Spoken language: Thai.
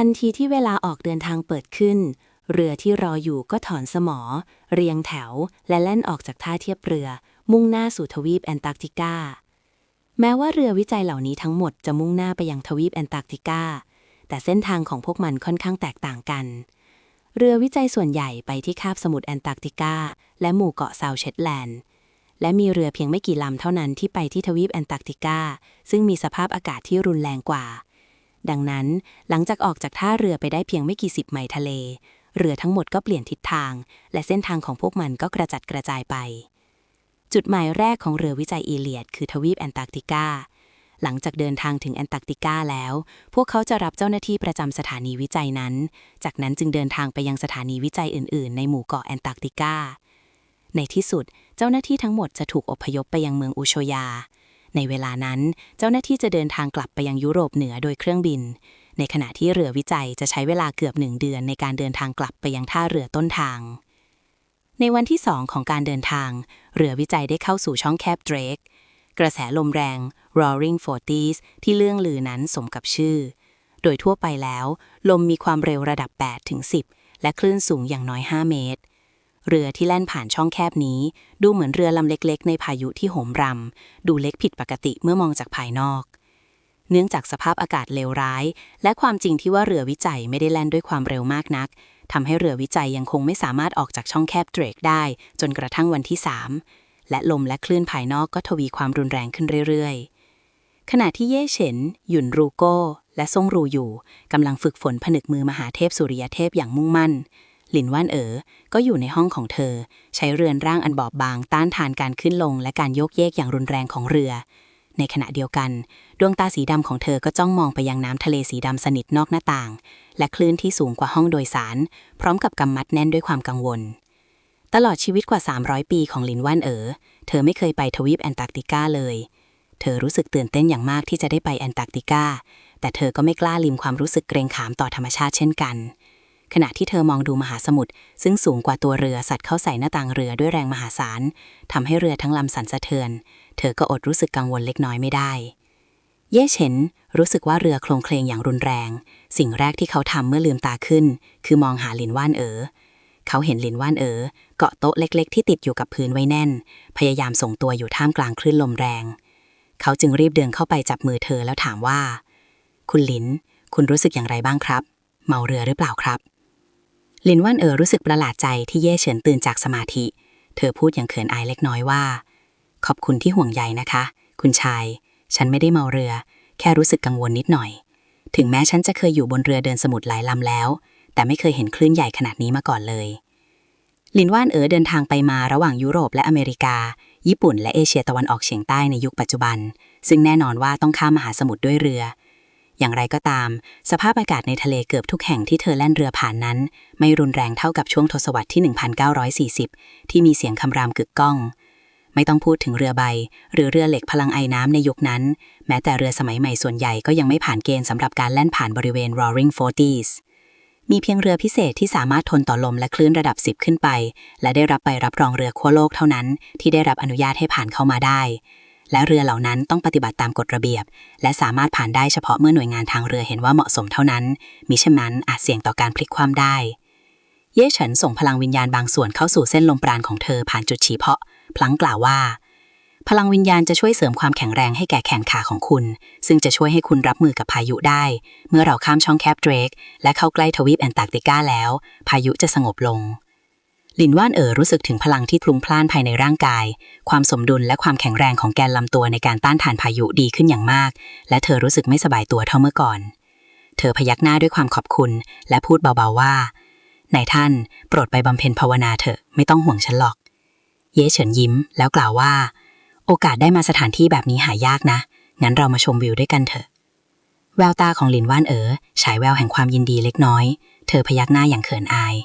ทันทีที่เวลาออกเดินทางเปิดขึ้น เรือที่รออยู่ก็ถอนสมอ เรียงแถว และแล่นออกจากท่าเทียบเรือ มุ่งหน้าสู่ทวีปแอนตาร์กติกา แม้ว่าเรือวิจัยเหล่านี้ทั้งหมดจะมุ่งหน้าไปยังทวีปแอนตาร์กติกา แต่เส้นทางของพวกมันค่อนข้างแตกต่างกัน เรือวิจัยส่วนใหญ่ไปที่คาบสมุทรแอนตาร์กติกา และหมู่เกาะซาวเชตแลนด์และมีเรือเพียงไม่กี่ลำเท่านั้นที่ไปที่ทวีปแอนตาร์กติกา ซึ่งมีสภาพอากาศที่รุนแรงกว่า ดังนั้นหลังจากออกจากท่าเรือไปได้เพียงไม่กี่สิบไมล์ทะเล เรือทั้งหมดก็เปลี่ยนทิศทาง และเส้นทางของพวกมันก็กระจัดกระจายไป จุดหมายแรกของเรือวิจัยอีเลียด คือทวีปแอนตาร์กติกาหลังจากเดินทางถึงแอนตาร์กติกาแล้ว พวกเขาจะรับเจ้าหน้าที่ประจำสถานีวิจัยนั้น จากนั้นจึงเดินทางไปยังสถานีวิจัยอื่น ๆ ในหมู่เกาะแอนตาร์กติกาในที่สุด เจ้าหน้าที่ทั้งหมดจะถูกอพยพไปยังเมืองอุโชยา ในเวลานั้นเจ้าหน้าที่จะเดินทางกลับไปยังยุโรปเหนือโดยเครื่องบิน ในขณะที่เรือวิจัยจะใช้เวลาเกือบหนึ่งเดือนในการเดินทางกลับไปยังท่าเรือต้นทาง ในวันที่สองของการเดินทาง เรือวิจัยได้เข้าสู่ช่องแคบเดรกกระแสลมแรง roaring forties ที่เลื่องลือนั้นสมกับชื่อ โดยทั่วไปแล้ว ลมมีความเร็วระดับ 8 ถึง 10 และคลื่นสูงอย่างน้อย 5 เมตร เรือที่แล่นผ่านช่องแคบนี้ ดูเหมือนเรือลำเล็ก ๆ ในพายุที่โหมรำดูเล็กผิดปกติเมื่อมองจากภายนอก เนื่องจากสภาพอากาศเลวร้าย และความจริงที่ว่าเรือวิจัยไม่ได้แล่นด้วยความเร็วมากนักทำให้เรือวิจัยยังคงไม่สามารถออกจากช่องแคบเดรกได้ จนกระทั่งวันที่3และลมและคลื่นภายนอกก็ทวีความรุนแรงขึ้นเรื่อยๆ ขณะที่เย่เฉินหยุนรูโก้ และซ่งรูอยู่กำลังฝึกฝนผนึกมือมหาเทพสุริยเทพอย่างมุ่งมั่น หลินว่านเอ๋อ ก็อยู่ในห้องของเธอ ใช้เรือนร่างอันบอบบาง ต้านทานการขึ้นลง และการโยกเยกอย่างรุนแรงของเรือ ในขณะเดียวกัน ดวงตาสีดำของเธอก็จ้องมองไปยังน้ำทะเลสีดำสนิทนอกหน้าต่าง และคลื่นที่สูงกว่าห้องโดยสาร พร้อมกับกำมัดแน่นด้วยความกังวล ตลอดชีวิตกว่า 300 ปีของลินว่านเอ๋อ เธอไม่เคยไปทวีปแอนตาร์กติกาเลย เธอรู้สึกตื่นเต้นอย่างมากที่จะได้ไปแอนตาร์กติกาแต่เธอก็ไม่กล้าลิมความรู้สึกเกรงขามต่อธรรมชาติเช่นกัน ขณะที่เธอมองดูมหาสมุทรซึ่งสูงกว่าตัวเรือสัตว์เข้าใส่หน้าต่างเรือด้วยแรงมหาศาลทำให้เรือทั้งลำสั่นสะเทือน เธอก็อดรู้สึกกังวลเล็กน้อยไม่ได้ เย่เฉินรู้สึกว่าเรือโคลงเคลงอย่างรุนแรง สิ่งแรกที่เขาทำเมื่อลืมตาขึ้น คือมองหาลินว่านเอ๋อเขาเห็นลินว่านเอ๋อเกาะโต๊ะเล็ก ๆ ที่ติดอยู่กับพื้นไว้แน่น พยายามส่งตัวอยู่ท่ามกลางคลื่นลมแรง เขาจึงรีบเดินเข้าไปจับมือเธอแล้วถามว่า คุณลิน คุณรู้สึกอย่างไรบ้างครับ เมาเรือหรือเปล่าครับ ลินว่านเอ๋อรู้สึกประหลาดใจที่เย่เฉินตื่นจากสมาธิ เธอพูดอย่างเขินอายเล็กน้อยว่า ขอบคุณที่ห่วงใยนะคะ คุณชาย ฉันไม่ได้เมาเรือ แค่รู้สึกกังวลนิดหน่อย ถึงแม้ฉันจะเคยอยู่บนเรือเดินสมุทรหลายลำแล้ว แต่ไม่เคยเห็นคลื่นใหญ่ขนาดนี้มาก่อนเลยลินว่านเอ๋อเดินทางไปมาระหว่างยุโรปและอเมริกา ญี่ปุ่นและเอเชียตะวันออกเฉียงใต้ในยุคปัจจุบัน ซึ่งแน่นอนว่าต้องข้ามมหาสมุทรด้วยเรือ อย่างไรก็ตาม สภาพอากาศในทะเลเกือบทุกแห่งที่เธอแล่นเรือผ่านนั้น ไม่รุนแรงเท่ากับช่วงทศวรรษที่ 1940 ที่มีเสียงคำรามกึกก้อง ไม่ต้องพูดถึงเรือใบ หรือเรือเหล็กพลังไอ้น้ำในยุคนั้น แม้แต่เรือสมัยใหม่ส่วนใหญ่ก็ยังไม่ผ่านเกณฑ์สำหรับการแล่นผ่านบริเวณ Roaring Forties มีเพียงเรือพิเศษที่สามารถทนต่อลมและคลื่นระดับ 10 ขึ้นไป และได้รับใบรับรองเรือขั้วโลกเท่านั้น ที่ได้รับอนุญาตให้ผ่านเข้ามาได้ และเรือเหล่านั้นต้องปฏิบัติตามกฎระเบียบ และสามารถผ่านได้เฉพาะเมื่อหน่วยงานทางเรือเห็นว่าเหมาะสมเท่านั้นมิฉะนั้นอาจเสี่ยงต่อการพลิกคว่ำได้ เย่เฉินส่งพลังวิญญาณบางส่วนเข้าสู่เส้นลมปราณของเธอผ่านจุดชี้เพาะ พลังกล่าวว่า พลังวิญญาณจะช่วยเสริมความแข็งแรงให้แก่แขนขาของคุณ ซึ่งจะช่วยให้คุณรับมือกับพายุได้ เมื่อเราข้ามช่องแคบเดรกและเข้าใกล้ทวีปแอนตาร์กติกาแล้ว พายุจะสงบลง ลินว่านเอ๋อรู้สึกถึงพลังที่พลุงพล่านภายในร่างกาย ความสมดุลและความแข็งแรงของแกนลำตัวในการต้านทานพายุดีขึ้นอย่างมาก และเธอรู้สึกไม่สบายตัวเท่าเมื่อก่อน เธอพยักหน้าด้วยความขอบคุณ และพูดเบาๆว่านายท่าน โปรดไปบำเพ็ญภาวนาเถอะไม่ต้องห่วงฉันหรอก เย่เฉินยิ้มแล้วกล่าวว่า โอกาสได้มาสถานที่แบบนี้หายากนะ งั้นเรามาชมวิวด้วยกันเถอะ แววตาของหลินว่านเอ๋อฉายแววแห่งความยินดีเล็กน้อย เธอพยักหน้าอย่างเขินอาย